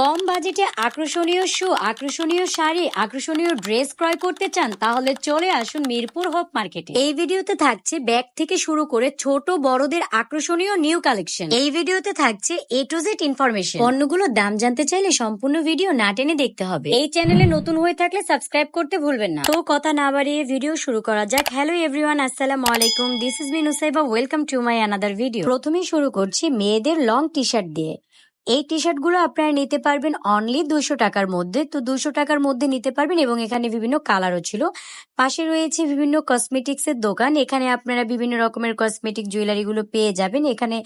কম বাজেটে আকর্ষণীয় শু, আকর্ষণীয় শাড়ি, আকর্ষণীয় ড্রেস ক্রয় করতে চান, তাহলে চলে আসুন মিরপুর হোপ মার্কেটে। এই ভিডিওতে থাকছে ব্যাগ থেকে শুরু করে ছোট বড়দের আকর্ষণীয় নিউ কালেকশন। এই ভিডিওতে থাকছে এ টু জেড ইনফরমেশন পণ্যগুলোর দাম জানতে চাইলে সম্পূর্ণ ভিডিও না টেনে দেখতে হবে। এই চ্যানেলে নতুন হয়ে থাকলে সাবস্ক্রাইব করতে ভুলবেন না। তো কথা না বাড়িয়ে ভিডিও শুরু করা যাক। হ্যালো এভরিওয়ান আসসালামু আলাইকুম। This is me Nusaiba welcome to my another video প্রথমেই শুরু করছি মেয়েদের লং টি শার্ট দিয়ে। এই টি শার্টগুলো আপনারা নিতে পারবেন অনলি দুশো টাকার মধ্যে। তো দুশো টাকার মধ্যে নিতে পারবেন এবং এখানে বিভিন্ন কালারও ছিল। পাশে রয়েছে বিভিন্ন কসমেটিক্স এর দোকান। এখানে আপনারা বিভিন্ন রকমের কসমেটিক জুয়েলারি গুলো পেয়ে যাবেন। এখানে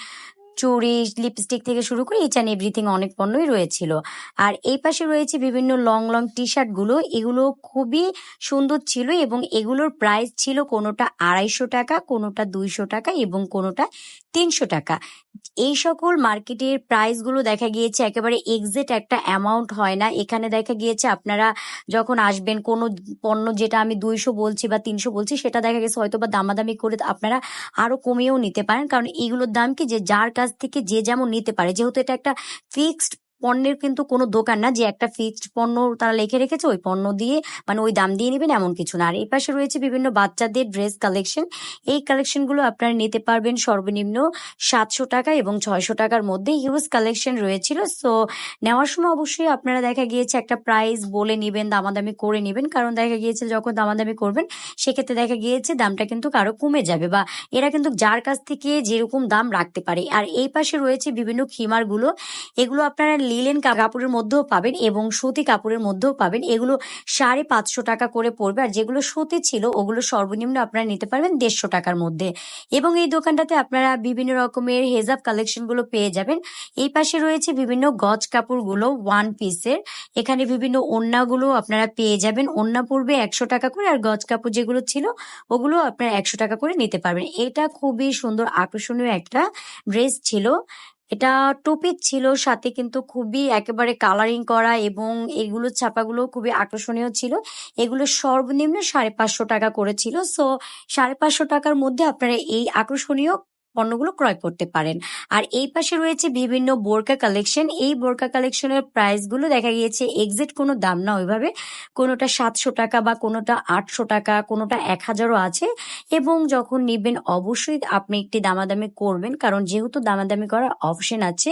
চুড়ি লিপস্টিক থেকে শুরু করে ইচ অ্যান্ড এভরিথিং অনেক পণ্যই রয়েছিল। আর এই পাশে রয়েছে বিভিন্ন লং লং টি শার্টগুলো। এগুলো খুবই সুন্দর ছিল এবং এগুলোর প্রাইস ছিল কোনোটা আড়াইশো টাকা, কোনোটা দুইশো টাকা এবং কোনোটা তিনশো টাকা। এই সকল মার্কেটের প্রাইসগুলো দেখা গিয়েছে, একেবারে এক্সেট একটা অ্যামাউন্ট হয় না। এখানে দেখা গিয়েছে আপনারা যখন আসবেন, কোনো পণ্য যেটা আমি দুইশো বলছি বা তিনশো বলছি, সেটা দেখা গেছে হয়তো বা দামাদামি করে আপনারা আরও কমিয়েও নিতে পারেন। কারণ এইগুলোর দাম কি? যে যার কাছ থেকে যে যেমন নিতে পারে, যেহেতু এটা একটা ফিক্সড পণ্যের কিন্তু কোনো দোকান না, যে একটা ফিক্সড পণ্য তারা লিখে রেখেছে, ওই পণ্য দিয়ে মানে ওই দাম দিয়ে নেবেন এমন কিছু না। আর এই পাশে রয়েছে বিভিন্ন বাচ্চাদের ড্রেস কালেকশন এই কালেকশনগুলো আপনারা নিতে পারবেন সর্বনিম্ন সাতশো টাকা এবং ছয়শো টাকার মধ্যে হিউজ কালেকশন রয়েছিল। সো নেওয়ার সময় অবশ্যই আপনারা দেখা গিয়েছে একটা প্রাইস বলে নিবেন, দামাদামি করে নিবেন। কারণ দেখা গিয়েছে যখন দামাদামি করবেন, সেক্ষেত্রে দেখা গিয়েছে দামটা কিন্তু কারও কমে যাবে বা এরা কিন্তু যার কাছ থেকে যেরকম দাম রাখতে পারে। আর এই পাশে রয়েছে বিভিন্ন খিমারগুলো এগুলো আপনারা লিলেন কাপড়ের মধ্যেও পাবেন এবং সুতি কাপড়ের মধ্যেও পাবেন। এগুলো সাড়ে পাঁচশো টাকা করে পড়বে। আর যেগুলো সুতি ছিল, ওগুলো সর্বনিম্ন আপনারা নিতে পারবেন দেড়শো টাকার মধ্যে। এবং এই দোকানটাতে আপনারা বিভিন্ন রকমের হেজাব কালেকশনগুলো পেয়ে যাবেন। এই পাশে রয়েছে বিভিন্ন গজ কাপড়গুলো ওয়ান পিসের এখানে বিভিন্ন ওন্নাগুলো আপনারা পেয়ে যাবেন। ওন্না পড়বে একশো টাকা করে আর গজ কাপড় যেগুলো ছিল, ওগুলো আপনারা একশো টাকা করে নিতে পারবেন। এটা খুবই সুন্দর, আকর্ষণীয় একটা ড্রেস ছিল। এটা টুপির ছিল সাথে কিন্তু খুবই একেবারে কালারিং করা এবং এগুলো ছাপাগুলো খুবই আকর্ষণীয় ছিল। এগুলো সর্বনিম্ন সাড়ে পাঁচশো টাকা করেছিল সো সাড়ে পাঁচশো টাকার মধ্যে আপনারা এই আকর্ষণীয় পণ্যগুলো ক্রয় করতে পারেন। আর এই পাশে রয়েছে বিভিন্ন বোরকা কালেকশন। এই বোরকা কালেকশনের প্রাইসগুলো দেখা গিয়েছে এক্সাক্ট কোনো দাম না, ওইভাবে কোনোটা সাতশো টাকা বা কোনোটা আটশো টাকা, কোনোটা এক হাজারও আছে। এবং যখন নিবেন অবশ্যই আপনি একটি দামাদামি করবেন, কারণ যেহেতু দামাদামি করার অপশন আছে,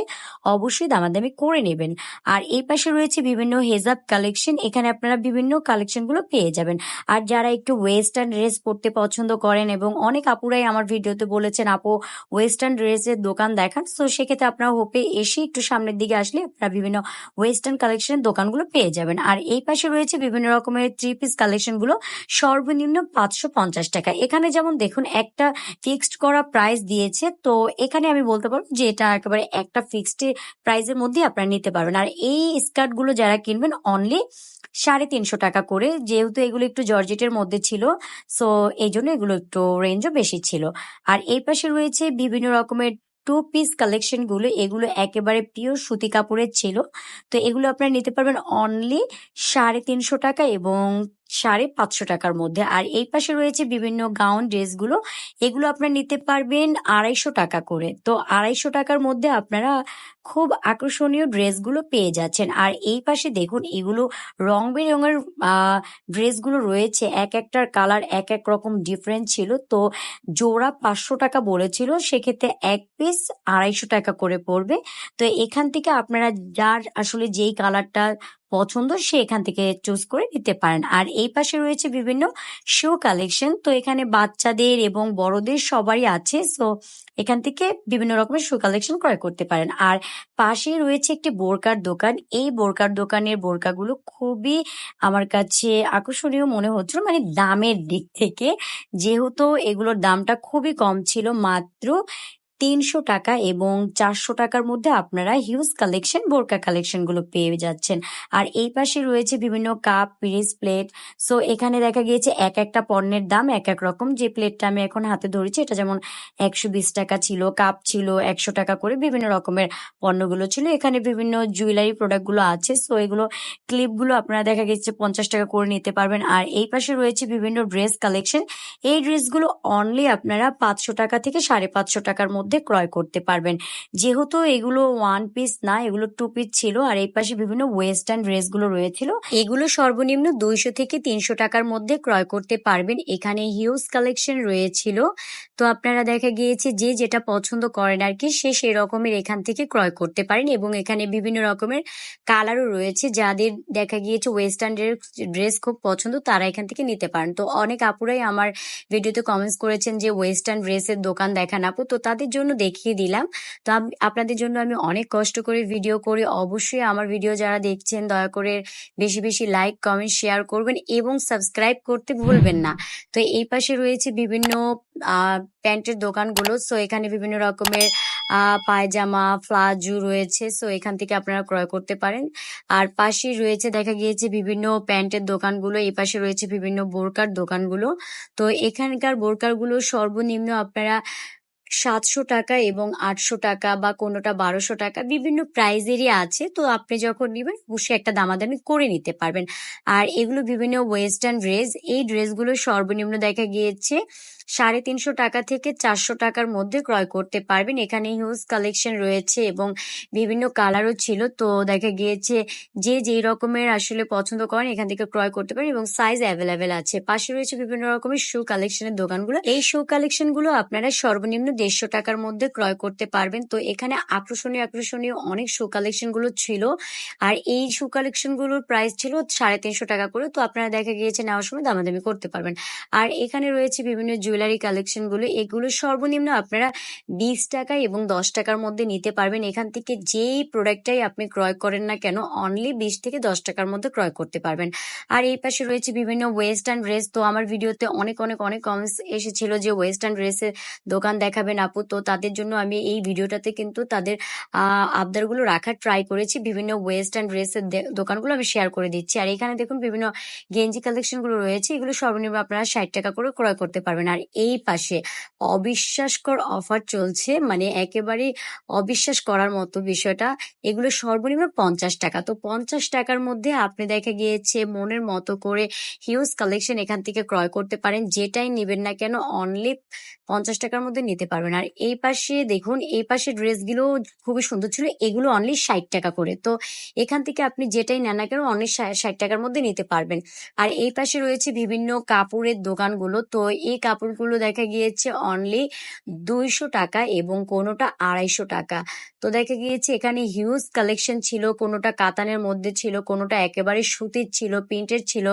অবশ্যই দামাদামি করে নেবেন। আর এই পাশে রয়েছে বিভিন্ন হেজাব কালেকশন, এখানে আপনারা বিভিন্ন কালেকশনগুলো পেয়ে যাবেন। আর যারা একটু ওয়েস্টার্ন ড্রেস পরতে পছন্দ করেন এবং অনেক আপুরাই আমার ভিডিওতে বলেছেন, আপু ওয়েস্টার্ন ড্রেসের দোকান দেখান। তো সেক্ষেত্রে আপনারা হোপে এসে একটু সামনের দিকে আসলে আপনারা বিভিন্ন ওয়েস্টার্ন কালেকশনের দোকানগুলো পেয়ে যাবেন। আর এই পাশে রয়েছে বিভিন্ন রকমের থ্রি পিস কালেকশনগুলো। সর্বনিম্ন পাঁচশো পঞ্চাশ টাকা। এখানে যেমন দেখুন, একটা ফিক্সড করা প্রাইস দিয়েছে। তো, এখানে আমি বলতে পারব যে, এটা একেবারে একটা ফিক্সড প্রাইসের মধ্যে আপনারা নিতে পারবেন। আর এই স্কার্টগুলো যারা কিনবেন অনলি সাড়ে তিনশো টাকা করে। যেহেতু এগুলো একটু জর্জেটের মধ্যে ছিল সো এই জন্য এগুলো একটু রেঞ্জও বেশি ছিল। আর এই পাশে রয়েছে বিভিন্ন রকমের টু পিস কালেকশনগুলো, এগুলো একেবারে পিওর সুতি কাপড়ের ছিল। তো এগুলো আপনারা নিতে পারবেন অনলি সাড়ে তিনশো টাকা এবং সাড়ে পাঁচশো টাকার মধ্যে। আর এই পাশে রয়েছে বিভিন্ন গাউন ড্রেসগুলো এগুলো আপনারা নিতে পারবেন আড়াইশো টাকা করে। তো আড়াইশো টাকার মধ্যে আপনারা খুব আকর্ষণীয় ড্রেসগুলো পেয়ে যাচ্ছেন। আর এই পাশে দেখুন, এগুলো রং বেরঙের ড্রেসগুলো রয়েছে। এক একটার কালার এক এক রকম ডিফারেন্ট ছিল। তো জোড়া পাঁচশো টাকা বলেছিল, সেক্ষেত্রে এক পিস আড়াইশো টাকা করে পড়বে। তো এখান থেকে আপনারা যার আসলে যেই কালারটা পছন্দ সে এখান থেকে চুজ করে নিতে পারেন। আর এই পাশে রয়েছে বিভিন্ন শো কালেকশন তো এখানে বাচ্চাদের এবং বড়দের সবারই আছে। সো এখান থেকে বিভিন্ন রকমের শো কালেকশন ক্রয় করতে পারেন। আর পাশে রয়েছে একটি বোরকার দোকান। এই বোরকার দোকানের বোরকাগুলো খুবই আমার কাছে আকর্ষণীয় মনে হচ্ছিল মানে দামের দিক থেকে। যেহেতু এগুলোর দামটা খুবই কম ছিল, মাত্র তিনশো টাকা এবং চারশো টাকার মধ্যে আপনারা হিউজ কালেকশন বোরকা কালেকশনগুলো পেয়ে যাচ্ছেন। আর এই পাশে রয়েছে বিভিন্ন কাপ পিরিস প্লেট সো এখানে দেখা গিয়েছে এক একটা পণ্যের দাম এক এক রকম। যে প্লেটটা আমি এখন হাতে ধরেছি, এটা যেমন একশো বিশ টাকা ছিল কাপ ছিল, একশো টাকা করে বিভিন্ন রকমের পণ্যগুলো ছিল। এখানে বিভিন্ন জুয়েলারি প্রোডাক্টগুলো আছে। সো এগুলো ক্লিপগুলো আপনারা দেখা গেছে পঞ্চাশ টাকা করে নিতে পারবেন। আর এই পাশে রয়েছে বিভিন্ন ড্রেস কালেকশন এই ড্রেসগুলো অনলি আপনারা পাঁচশো টাকা থেকে সাড়ে পাঁচশো টাকার মধ্যে মধ্যে ক্রয় করতে পারবেন। যেহেতু এগুলো ওয়ান পিস না, এগুলো টু পিস ছিল, আর এই পাশে বিভিন্ন ওয়েস্টার্ন ড্রেসগুলো রয়েছিল, এগুলো সর্বনিম্ন দুইশো থেকে তিনশো টাকার মধ্যে ক্রয় করতে পারবেন। এখানে হিউজ কালেকশন রয়েছিল। তো আপনারা দেখা গিয়েছে যে যেটা পছন্দ করেন আর কি, সে সেই রকমের এখান থেকে ক্রয় করতে পারেন এবং এখানে বিভিন্ন রকমের কালারও রয়েছে। যাদের দেখা গিয়েছে ওয়েস্টার্ন ড্রেস খুব পছন্দ, তারা এখান থেকে নিতে পারেন। তো অনেক আপুরাই আমার ভিডিওতে কমেন্টস করেছেন যে ওয়েস্টার্ন ড্রেসের দোকান দেখান আপু। তো তাদের জন্য দেখিয়ে দিলাম। তো আপনাদের জন্য আমি অনেক কষ্ট করে ভিডিও করি অবশ্যই আমার ভিডিও যারা দেখছেন, দয়া করে বেশি বেশি লাইক কমেন্ট শেয়ার করবেন এবং সাবস্ক্রাইব করতে ভুলবেন না। তো এই পাশে রয়েছে বিভিন্ন প্যান্টের দোকানগুলো। সো এখানে বিভিন্ন রকমের পায়জামা, প্লাজো রয়েছে। সো এখান থেকে আপনারা ক্রয় করতে পারেন। আর পাশে রয়েছে, দেখা গিয়েছে বিভিন্ন প্যান্টের দোকানগুলো। এই পাশে রয়েছে বিভিন্ন বোরকার দোকানগুলো। তো এখানকার বোরকারগুলো সর্বনিম্ন আপনারা সাতশো টাকা এবং আটশো টাকা বা কোনোটা বারোশো টাকা বিভিন্ন প্রাইজেরই আছে। তো আপনি যখন নেবেন অবশ্যই একটা দামাদামি করে নিতে পারবেন। আর এগুলো বিভিন্ন ওয়েস্টার্ন ড্রেস, এই ড্রেসগুলো সর্বনিম্ন দেখা গিয়েছে সাড়ে তিনশো টাকা থেকে চারশো টাকার মধ্যে ক্রয় করতে পারবেন। এখানে হিউজ কালেকশন রয়েছে এবং বিভিন্ন কালারও ছিল। তো দেখা গিয়েছে যে যেই রকমের আসলে পছন্দ করেন, এখান থেকে ক্রয় করতে পারেন এবং সাইজ অ্যাভেলেবেল আছে। পাশে রয়েছে বিভিন্ন রকমের শু কালেকশনের দোকানগুলো। এই শু কালেকশনগুলো আপনারা সর্বনিম্ন দেড়শো টাকার মধ্যে ক্রয় করতে পারবেন। তো এখানে আকর্ষণীয় আকর্ষণীয় অনেক শু কালেকশনগুলো ছিল। আর এই শু কালেকশনগুলোর প্রাইস ছিল সাড়ে তিনশো টাকা করে। তো আপনারা দেখা গিয়েছে নেওয়ার সময় দামাদামি করতে পারবেন। আর এখানে রয়েছে বিভিন্ন জুয়েলারি কালেকশনগুলো। এগুলো সর্বনিম্ন আপনারা বিশ টাকা এবং দশ টাকার মধ্যে নিতে পারবেন। এখান থেকে যেই প্রোডাক্টটাই আপনি ক্রয় করেন না কেন অনলি বিশ থেকে দশ টাকার মধ্যে ক্রয় করতে পারবেন। আর এই পাশে রয়েছে বিভিন্ন ওয়েস্টার্ন ড্রেস তো আমার ভিডিওতে অনেক অনেক অনেক কমেন্টস এসেছিল যে ওয়েস্টার্ন ড্রেসের দোকান দেখাবেন আপু। তো তাদের জন্য আমি এই ভিডিওটাতে কিন্তু তাদের আবদারগুলো রাখার ট্রাই করেছি। বিভিন্ন ওয়েস্টার্ন ড্রেসের দোকানগুলো আমি শেয়ার করে দিচ্ছি। আর এখানে দেখুন বিভিন্ন গেঞ্জি কালেকশনগুলো রয়েছে। এগুলো সর্বনিম্ন আপনারা ষাট টাকা করে ক্রয় করতে পারবেন। আর এই পাশে অবিশ্বাসকর অফার চলছে। মানে একেবারে অবিশ্বাস করার মতো বিষয়টা। এগুলো সর্বনিম্ন পঞ্চাশ টাকা। তো পঞ্চাশ টাকার মধ্যে আপনি দেখা গিয়েছে মনের মতো করে হিউজ কালেকশন এখান থেকে ক্রয় করতে পারেন। যেটাই নেবেন না কেন অনলি পঞ্চাশ টাকার মধ্যে নিতে পারবেন। আর এই পাশে দেখুন, এই পাশে ড্রেসগুলো খুবই সুন্দর ছিল। এগুলো অনলি ষাট টাকা করে। তো এখান থেকে আপনি যেটাই নেন না কেন অনলি ষাট টাকার মধ্যে নিতে পারবেন। আর এই পাশে রয়েছে বিভিন্ন কাপড়ের দোকানগুলো। তো এই কাপড়গুলো দেখা গিয়েছে অনলি দুইশো টাকা এবং কোনোটা আড়াইশো টাকা। তো দেখা গিয়েছে এখানে হিউজ কালেকশন ছিল, কোনোটা কাতানের মধ্যে ছিল, কোনোটা একেবারে সুতির ছিল, প্রিন্টের ছিল।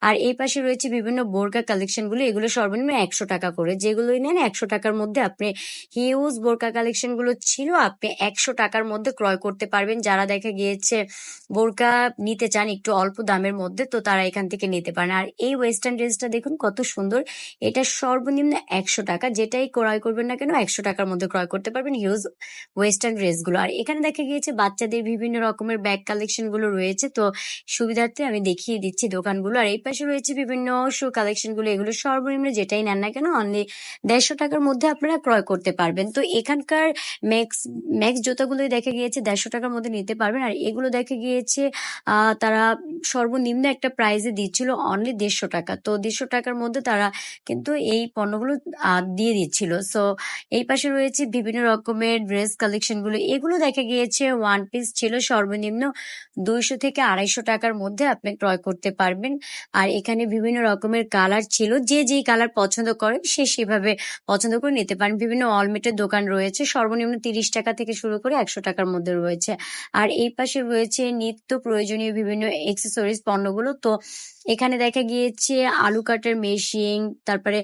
আর এই পাশে রয়েছে বিভিন্ন বোরকা কালেকশনগুলো। এগুলো সর্বনিম্ন একশো টাকা করে। যেগুলোই নেন একশো টাকার মধ্যে আপনি হিউজ বোরকা কালেকশনগুলো ছিল, আপনি একশো টাকার মধ্যে ক্রয় করতে পারবেন। যারা দেখা গিয়েছে বোরকা নিতে চান একটু অল্প দামের মধ্যে, তো তারা এখান থেকে নিতে পারেন। আর এই ওয়েস্টার্ন ড্রেসটা দেখুন কত সুন্দর। এটা সর্বনিম্ন একশো টাকা, যেটাই ক্রয় করবেন না কেন একশো টাকার মধ্যে ক্রয় করতে পারবেন হিউজ ওয়েস্টার্ন ড্রেসগুলো আর এখানে দেখা গিয়েছে বাচ্চাদের বিভিন্ন রকমের ব্যাগ কালেকশনগুলো রয়েছে, তো সুবিধার্থে আমি দেখিয়ে দিচ্ছি দোকানগুলো। আর এই পাশে রয়েছে বিভিন্ন শু কালেকশনগুলো, এগুলো সর্বনিম্ন যেটাই নেন না কেন অনলি দেড়শো টাকার মধ্যে আপনারা ক্রয় করতে পারবেন। তো এখানকার ম্যাক্স ম্যাক্স জুতাগুলো দেখা গিয়েছে দেড়শো টাকার মধ্যে নিতে পারবেন। আর এগুলো দেখা গিয়েছে তারা সর্বনিম্ন একটা প্রাইজে দিচ্ছিল অনলি দেড়শো টাকা। তো দেড়শো টাকার মধ্যে তারা কিন্তু এই পণ্যগুলো দিয়ে দিচ্ছিল। সো এই পাশে রয়েছে বিভিন্ন রকমের ড্রেস কালেকশনগুলো। এগুলো দেখা গিয়েছে ওয়ান পিস ছিল সর্বনিম্ন দুইশো থেকে আড়াইশো টাকার মধ্যে আপনি ক্রয় করতে পারবেন। আর এখানে বিভিন্ন রকমের কালার ছিল। যে যেই কালার পছন্দ করেন সে সেভাবে পছন্দ করে নিতে পারেন। বিভিন্ন অলমেটের দোকান রয়েছে। সর্বনিম্ন তিরিশ টাকা থেকে শুরু করে একশো টাকার মধ্যে রয়েছে। আর এই পাশে রয়েছে নিত্য প্রয়োজনীয় বিভিন্ন এক্সেসরিজ পণ্যগুলো। তো এখানে দেখা গিয়েছে আলু কাটার মেশিন তারপরে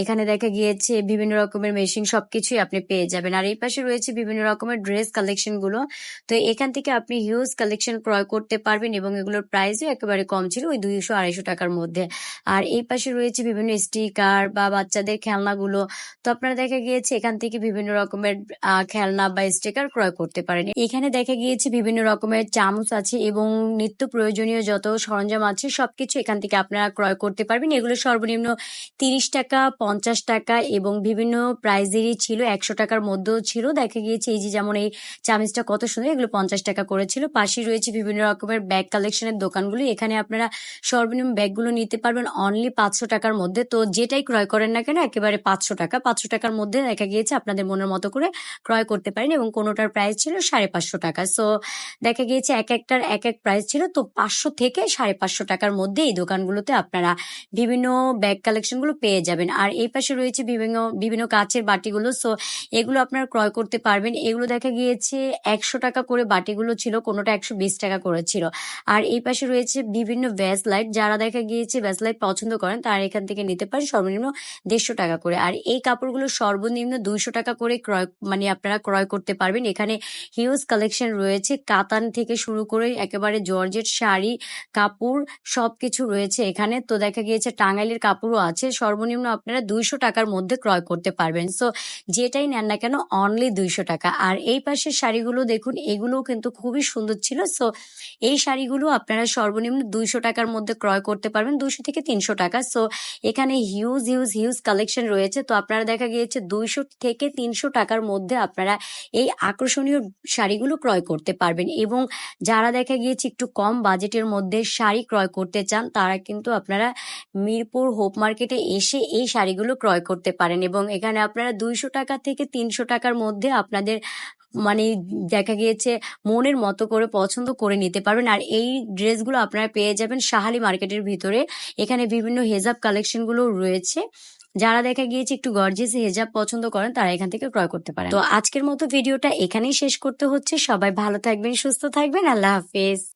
এখানে দেখা গিয়েছে বিভিন্ন রকমের মেশিন সবকিছুই আপনি পেয়ে যাবেন। আর এই পাশে রয়েছে বিভিন্ন রকমের ড্রেস কালেকশনগুলো। তো এখান থেকে আপনি হিউজ কালেকশন ক্রয় করতে পারবেন এবং এগুলোর প্রাইসও একেবারে কম ছিল ওই দুইশো আড়াইশো টাকার মধ্যে। আর এই পাশে রয়েছে বিভিন্ন স্টিকার বা বাচ্চাদের খেলনাগুলো তো আপনারা দেখা গিয়েছে এখান থেকে বিভিন্ন রকমের খেলনা বা স্টিকার ক্রয় করতে পারেন। এখানে দেখা গিয়েছে বিভিন্ন রকমের চামচ আছে এবং নিত্য প্রয়োজনীয় যত সরঞ্জাম আছে সবকিছু এখান থেকে আপনারা ক্রয় করতে পারবেন। এগুলো সর্বনিম্ন তিরিশ টাকা পঞ্চাশ টাকা এবং বিভিন্ন প্রাইজেরই ছিল, একশো টাকার মধ্যেও ছিল। দেখা গিয়েছে এই যে যেমন এই চামিজটা কত সুন্দর, এগুলো পঞ্চাশ টাকা করেছিল পাশে রয়েছে বিভিন্ন রকমের ব্যাগ কালেকশনের দোকানগুলো। এখানে আপনারা সর্বনিম্ন ব্যাগগুলো নিতে পারবেন অনলি পাঁচশো টাকার মধ্যে। তো যেটাই ক্রয় করেন না কেন, একেবারে পাঁচশো টাকা। পাঁচশো টাকার মধ্যে দেখা গিয়েছে আপনাদের মনের মতো করে ক্রয় করতে পারেন এবং কোনোটার প্রাইস ছিল সাড়ে পাঁচশো টাকা। সো দেখা গিয়েছে এক একটার এক এক প্রাইস ছিল। তো পাঁচশো থেকে সাড়ে পাঁচশো টাকার মধ্যে এই দোকানগুলোতে আপনারা বিভিন্ন ব্যাগ কালেকশনগুলো পেয়ে যাবেন। আর এই পাশে রয়েছে বিভিন্ন বিভিন্ন কাচের বাটিগুলো। সো এগুলো আপনারা ক্রয় করতে পারবেন। এগুলো দেখা গিয়েছে একশো টাকা করে বাটিগুলো ছিল, কোনোটা একশো বিশ টাকা করে ছিল। আর এই পাশে রয়েছে বিভিন্ন ভ্যাস লাইট যারা দেখা গিয়েছে ভ্যাস লাইট পছন্দ করেন, তারা এখান থেকে নিতে পারেন সর্বনিম্ন দেড়শো টাকা করে। আর এই কাপড়গুলো সর্বনিম্ন দুইশো টাকা করে ক্রয় মানে আপনারা ক্রয় করতে পারবেন। এখানে হিউজ কালেকশন রয়েছে। কাতান থেকে শুরু করে একেবারে জর্জেট শাড়ি, কাপড় সবকিছু রয়েছে এখানে। তো দেখা গিয়েছে টাঙ্গাইলের কাপড়ও আছে। সর্বনিম্ন আপনারা দুইশো টাকার মধ্যে ক্রয় করতে পারবেন। সো যেটাই নেন না কেন অনলি দুইশো টাকা। আর এই পাশের শাড়িগুলো দেখুন, এগুলোও কিন্তু খুবই সুন্দর ছিল। সো এই শাড়িগুলো আপনারা সর্বনিম্ন দুইশো টাকার মধ্যে ক্রয় করতে পারবেন, দুইশো থেকে তিনশো টাকা। সো এখানে হিউজ হিউজ হিউজ কালেকশন রয়েছে। তো আপনারা দেখা গিয়েছে দুইশো থেকে তিনশো টাকার মধ্যে আপনারা এই আকর্ষণীয় শাড়িগুলো ক্রয় করতে পারবেন। এবং যারা দেখা গিয়েছে একটু কম বাজেটের মধ্যে শাড়ি ক্রয় করতে চান, তারা কিন্তু আপনারা মিরপুর হোপ মার্কেটে এসে এই শাড়িগুলো ক্রয় করতে পারেন এবং এখানে আপনারা দুইশো টাকা থেকে তিনশো টাকার মধ্যে আপনাদের মানে দেখা গিয়েছে মনের মতো করে পছন্দ করে নিতে পারবেন। আর এই ড্রেসগুলো আপনারা পেয়ে যাবেন সাহালি মার্কেটের ভিতরে। এখানে বিভিন্ন হেজাব কালেকশনগুলো রয়েছে। যারা দেখা গিয়েছে একটু গর্জিয়াস হেজাব পছন্দ করেন, তারা এখান থেকে ক্রয় করতে পারেন। তো আজকের মতো ভিডিওটা এখানেই শেষ করতে হচ্ছে। সবাই ভালো থাকবেন, সুস্থ থাকবেন। আল্লাহ হাফেজ।